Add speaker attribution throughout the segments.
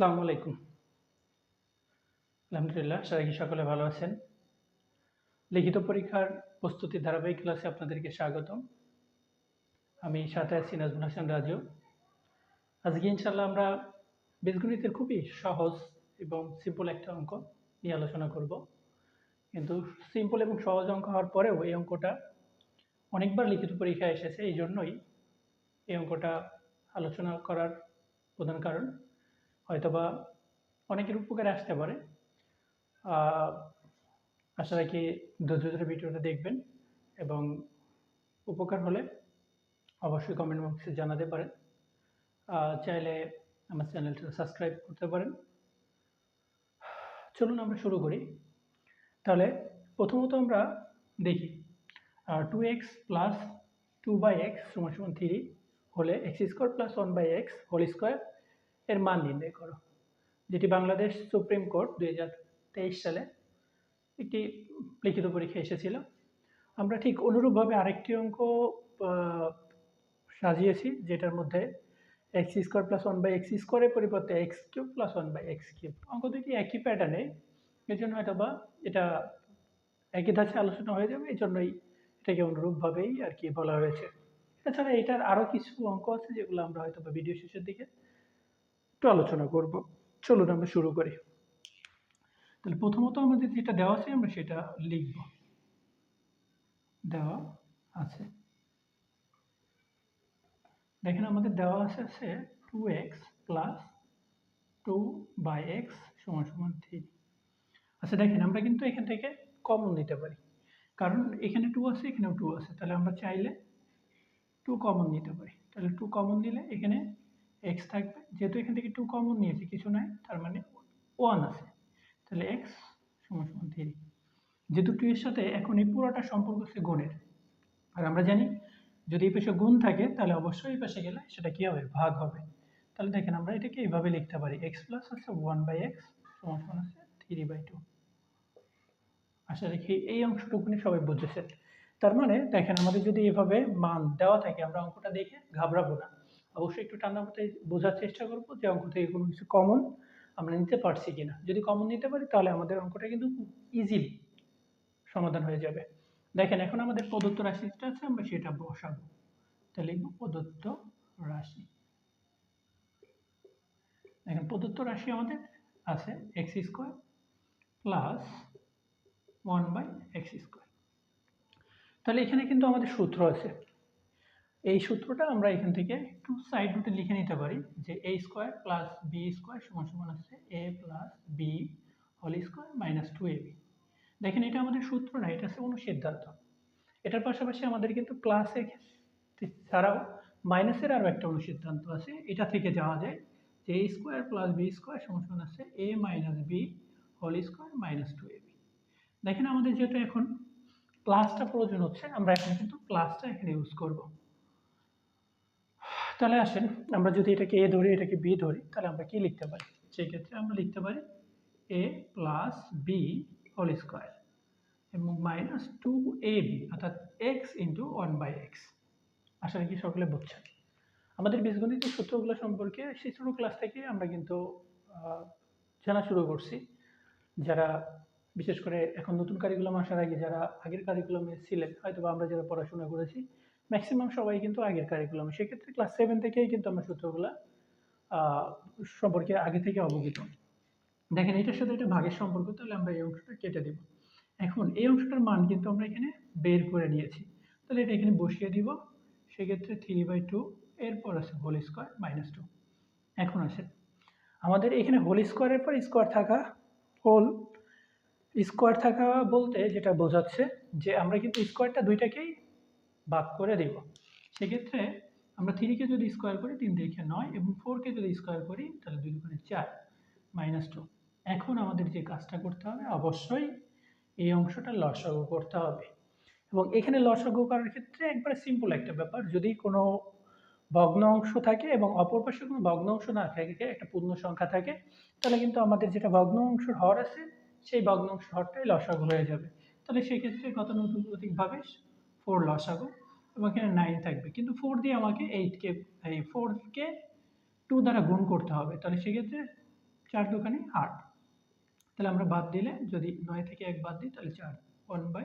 Speaker 1: আসসালামু আলাইকুম। আলহামদুলিল্লাহ রাখি সকলে ভালো আছেন। লিখিত পরীক্ষার প্রস্তুতি ধারাবাহিক ক্লাসে আপনাদেরকে স্বাগতম। আমি সাথে আছি নাজমুল হাসান রাজু। আজকে ইনশাল্লাহ আমরা বীজগণিতের খুবই সহজ এবং সিম্পল একটা অঙ্ক নিয়ে আলোচনা করব। কিন্তু সিম্পল এবং সহজ অঙ্ক হওয়ার পরেও এই অঙ্কটা অনেকবার লিখিত পরীক্ষায় এসেছে এই জন্যই এই অঙ্কটা আলোচনা করার প্রধান কারণ। হয়তোবা অনেকের উপকারে আসতে পারে। আশা রাখি ধৈর্য ধরে ভিডিওটা দেখবেন এবং উপকার হলে অবশ্যই কমেন্ট বক্সে জানাতে পারেন। চাইলে আমার চ্যানেলটা সাবস্ক্রাইব করতে পারেন। চলুন আমরা শুরু করি। তাহলে প্রথমত আমরা দেখি two x plus two by x সমান সমান থ্রি হলে x square plus one by x whole square এর মান নির্ণয় করো। যেটি বাংলাদেশ সুপ্রিম কোর্ট দু হাজার তেইশ সালে একটি লিখিত পরীক্ষা এসেছিল। আমরা ঠিক অনুরূপভাবে আরেকটি অঙ্ক সাজিয়েছি, যেটার মধ্যে x square plus one by x স্কোয়ারের পরিবর্তে x cube plus one by x cube. অঙ্ক দুটি একই প্যাটার্নে এই জন্য হয়তো বা এটা একই ধাঁচে আলোচনা হয়ে যাবে এই জন্যই এটাকে অনুরূপভাবেই আর কি বলা হয়েছে। এছাড়া এটার আরও কিছু অঙ্ক আছে যেগুলো আমরা হয়তো বা ভিডিও শেষের দিকে একটু আলোচনা করব। চলুন আমরা শুরু করি। তাহলে প্রথমত আমাদের যেটা দেওয়া আছে আমরা সেটা লিখব। দেওয়া আছে। দেখেন আমাদের দেওয়া আছে আছে two x plus two by x সমান সমান থ্রি আচ্ছা দেখেন, আমরা কিন্তু এখান থেকে কমন নিতে পারি। কারণ এখানে টু আছে, এখানেও টু আছে। তাহলে আমরা চাইলে টু কমন নিতে পারি। তাহলে টু কমন নিলে এখানে এক্স থাকবে। যেহেতু এখান থেকে টু কমন নিয়েছি, কিছু নাই, তার মানে ওয়ান আছে। তাহলে এক্স সমান সমান থ্রি যেহেতু টু এর সাথে এখন এই পুরোটা সম্পর্ক হচ্ছে গুণের, আর আমরা জানি যদি এই পাশে গুণ থাকে, তাহলে অবশ্যই এই পাশে গেলে সেটা কী হবে? ভাগ হবে। তাহলে দেখেন আমরা এটাকে এইভাবে লিখতে পারি। এক্স প্লাস আছে ওয়ান বাই এক্স সমান সমান আছে থ্রি বাই টু আশা রাখি এই অংশটুকুনি সবাই বুঝেছেন। তার মানে দেখেন আমাদের যদি এভাবে মান দেওয়া থাকে, আমরা অঙ্কটা দেখে ঘাবড়াবো না। অবশ্যই একটু ঠান্ডা মাথায় বোঝার চেষ্টা করব যে অঙ্ক থেকে কোনো কিছু কমন আমরা নিতে পারছি কিনা। যদি কমন নিতে পারি, তাহলে আমাদের অঙ্কটা কিন্তু ইজিলি সমাধান হয়ে যাবে। দেখেন, এখন আমাদের প্রদত্ত রাশিটা আছে, আমরা সেটা বসাবো। তাহলে প্রদত্ত রাশি। দেখেন, প্রদত্ত রাশি আমাদের আছে X square plus one by X square তাহলে এখানে কিন্তু আমাদের সূত্র আছে। এই সূত্রটা আমরা এখান থেকে একটু সাইড রুটে লিখে নিতে পারি যে A square plus B square সমান সমান হচ্ছে A plus B whole square minus two A B দেখেন এটা আমাদের সূত্র না, এটা হচ্ছে কোনো সিদ্ধান্ত এটার পাশাপাশি আমাদের কিন্তু প্লাসের ছাড়াও মাইনাসের আরও একটা অনুসিদ্ধান্ত আছে। এটা থেকে যাওয়া যায় যে A square plus B square সমান সমান আছে A minus B whole square minus two A B দেখেন আমাদের যেহেতু এখন প্লাসটা প্রয়োজন হচ্ছে, আমরা এখন কিন্তু প্লাসটা এখানে ইউজ করব। তাহলে আসেন, আমরা যদি এটাকে এ ধরি, এটাকে বি ধরি, তাহলে আমরা কি লিখতে পারি? সেক্ষেত্রে আমরা লিখতে পারি A plus B whole square এবং মাইনাস টু এ বি, অর্থাৎ X into one by X. আশা রাখি সকলে বুঝছেন। আমাদের বীজগণিত সূত্রগুলো সম্পর্কে সেই ছোটো ক্লাস থেকে আমরা কিন্তু জানা শুরু করছি। যারা, বিশেষ করে এখন নতুন কারিকুলাম আসার আগে, যারা আগের কারিকুলামে ছিলেন হয়তো আমরা যারা পড়াশোনা করেছি ম্যাক্সিমাম সবাই কিন্তু আগের কারিকুলামে সেক্ষেত্রে ক্লাস সেভেন থেকেই কিন্তু আমরা সূত্রগুলো সম্পর্কে আগে থেকে অবগত। দেখেন, এটার সাথে এটা ভাগের সম্পর্ক, তাহলে আমরা এই অংশটা কেটে দেব। এখন এই অংশটার মান কিন্তু আমরা এখানে বের করে নিয়েছি। তাহলে এটা এখানে বসিয়ে দিব। সেক্ষেত্রে থ্রি বাই টু এরপর আছে হোল স্কোয়ার মাইনাস টু এখন আছে, আমাদের এখানে হোল স্কোয়ারের পর স্কোয়ার থাকা হোল স্কোয়ার থাকা বলতে যেটা বোঝাচ্ছে যে আমরা কিন্তু স্কোয়ারটা দুইটাকেই ভাগ করে দেব। সেক্ষেত্রে আমরা থ্রিকে যদি স্কোয়ার করি, তিন তিরিখে নয় এবং ফোরকে যদি স্কোয়ার করি, তাহলে দুই দুগুণে চার মাইনাস টু এখন আমাদের যে কাজটা করতে হবে, অবশ্যই এই অংশটা লসাগু করতে হবে। এবং এখানে লসাগু করার ক্ষেত্রে একবারে সিম্পল একটা ব্যাপার। যদি কোনো ভগ্ন অংশ থাকে এবং অপর পাশে কোনো ভগ্ন অংশ না থাকে, একটা পূর্ণ সংখ্যা থাকে, তাহলে কিন্তু আমাদের যেটা ভগ্ন অংশের হর আছে, সেই ভগ্ন অংশের হরটাই লসাগু হয়ে যাবে। তাহলে সেক্ষেত্রে গতানুগতিকভাবে ফোর লসাগু এবং এখানে নাইন থাকবে। কিন্তু ফোর দিয়ে আমাকে এইটকে এই ফোরকে টু দ্বারা গুণ করতে হবে। তাহলে সেক্ষেত্রে চার দোকানে আট। তাহলে আমরা বাদ দিলে যদি নয় থেকে এক বাদ দিই, তাহলে চার ওয়ান বাই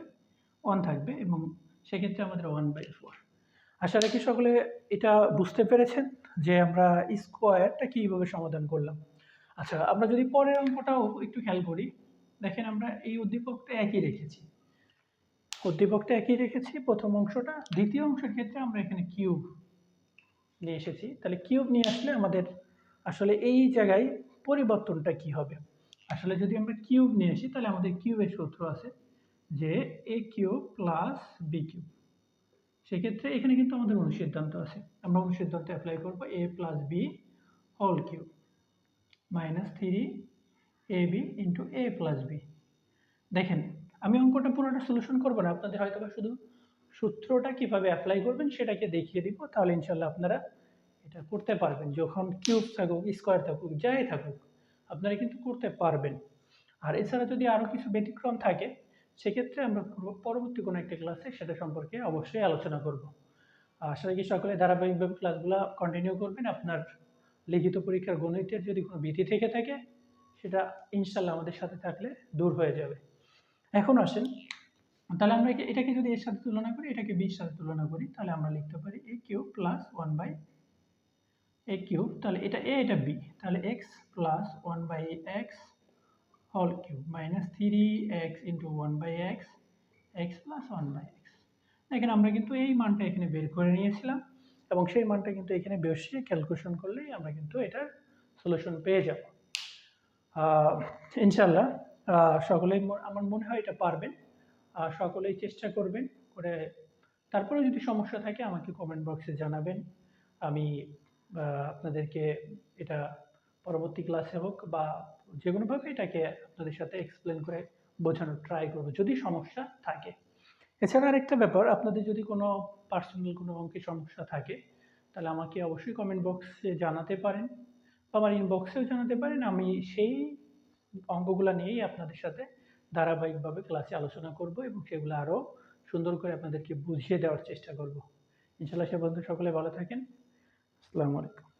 Speaker 1: ওয়ান থাকবে এবং সেক্ষেত্রে আমাদের ওয়ান বাই ফোর আশা রাখি সকলে এটা বুঝতে পেরেছেন যে আমরা স্কোয়ারটা কীভাবে সমাধান করলাম। আচ্ছা আমরা যদি পরের অঙ্কটাও একটু খেয়াল করি, দেখেন আমরা এই উদ্দীপকটা একই রেখেছি। উদ্দীপকটা একই রেখেছি, প্রথম অংশটা। দ্বিতীয় অংশের ক্ষেত্রে আমরা এখানে কিউব নিয়ে এসেছি। তাহলে কিউব নিয়ে আসলে আমাদের আসলে এই জায়গায় পরিবর্তনটা কি হবে? আসলে যদি আমরা কিউব নিয়ে আসি, তাহলে আমাদের কিউবের সূত্র আছে যে A cube plus B cube সেক্ষেত্রে এখানে কিন্তু আমাদের অনুসিদ্ধান্ত আছে। আমরা অনুসিদ্ধান্ত অ্যাপ্লাই করব A plus B whole cube minus three A B into A plus B দেখেন আমি অঙ্কটা পুরোটা সলিউশন করব না। আপনাদের হয়তো বা শুধু সূত্রটা কীভাবে অ্যাপ্লাই করবেন সেটাকে দেখিয়ে দিব, তাহলে ইনশাল্লাহ আপনারা এটা করতে পারবেন। যখন কিউব থাকুক স্কোয়ার থাকুক, যাই থাকুক, আপনারা কিন্তু করতে পারবেন। আর এছাড়া যদি আরও কিছু ব্যতিক্রম থাকে, সেক্ষেত্রে আমরা পূর্ব- পরবর্তী কোনো একটা ক্লাসে সেটা সম্পর্কে অবশ্যই আলোচনা করব। আশা রাখি সকলে ধারাবাহিকভাবে ক্লাসগুলো কন্টিনিউ করবেন। আপনার লিখিত পরীক্ষার গণিতের যদি কোনো ভীতি থেকে থাকে, সেটা ইনশাল্লাহ আমাদের সাথে থাকলে দূর হয়ে যাবে। এখন আসেন তাহলে আমরা এটাকে যদি এর সাথে তুলনা করি, এটাকে বির সাথে তুলনা করি, তাহলে আমরা লিখতে পারি A cube plus one by A cube. তাহলে এটা এ এটা বি তাহলে X plus one by X whole cube. Minus three X into one by X X plus one by X এখানে আমরা কিন্তু এই মানটা এখানে বের করে নিয়েছিলাম, এবং সেই মানটা কিন্তু এখানে বসিয়ে ক্যালকুলেশন করলেই আমরা কিন্তু এটার সলিউশন পেয়ে যাব। ইনশাল্লাহ সকলেই আমার মনে হয় এটা পারবেন। সকলেই চেষ্টা করবেন করে তারপরে যদি সমস্যা থাকে আমাকে কমেন্ট বক্সে জানাবেন। আমি আপনাদেরকে এটা পরবর্তী ক্লাসে হোক বা যে কোনোভাবে এটাকে আপনাদের সাথে এক্সপ্লেন করে বোঝানোর ট্রাই করব যদি সমস্যা থাকে। এছাড়া আরেকটা ব্যাপার, আপনাদের যদি কোনো পার্সোনাল কোনো অঙ্কে সমস্যা থাকে, তাহলে আমাকে অবশ্যই কমেন্ট বক্সে জানাতে পারেন। বা আমার ইনবক্সেও জানাতে পারেন। আমি সেই অঙ্কগুলো নিয়েই আপনাদের সাথে ধারাবাহিকভাবে ক্লাসে আলোচনা করব এবং সেগুলো আরও সুন্দর করে আপনাদেরকে বুঝিয়ে দেওয়ার চেষ্টা করব। ইনশাল্লাহ সে বন্ধু সকলে ভালো থাকেন। আসসালামু আলাইকুম।